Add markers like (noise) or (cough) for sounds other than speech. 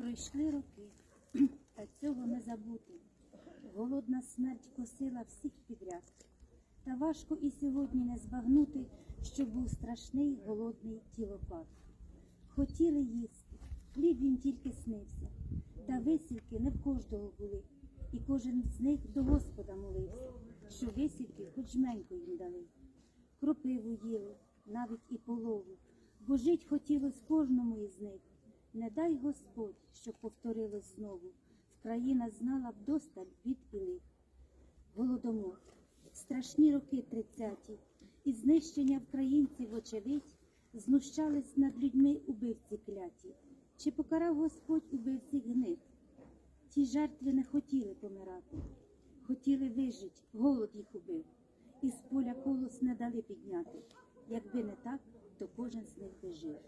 Пройшли роки, (clears throat) та цього не забути. Голодна смерть косила всіх підряд. Та важко і сьогодні не збагнути, що був страшний голодний тілопад. Хотіли їсти, хліб їм тільки снився, та висівки не в кожного були, і кожен з них до Господа молився, що висівки хоч жменько їм дали. Кропиву їли, навіть і полову, бо жить хотілось кожному із них. Не дай Господь, щоб повторилось знову, Вкраїна знала б досталь бід і лих. Голодомор, страшні роки тридцяті, і знищення українців, очевидь, знущались над людьми убивці кляті. Чи покарав Господь убивців гнит? Ті жертви не хотіли помирати, хотіли вижить, голод їх убив, і з поля колос не дали підняти. Якби не так, то кожен з них би жив.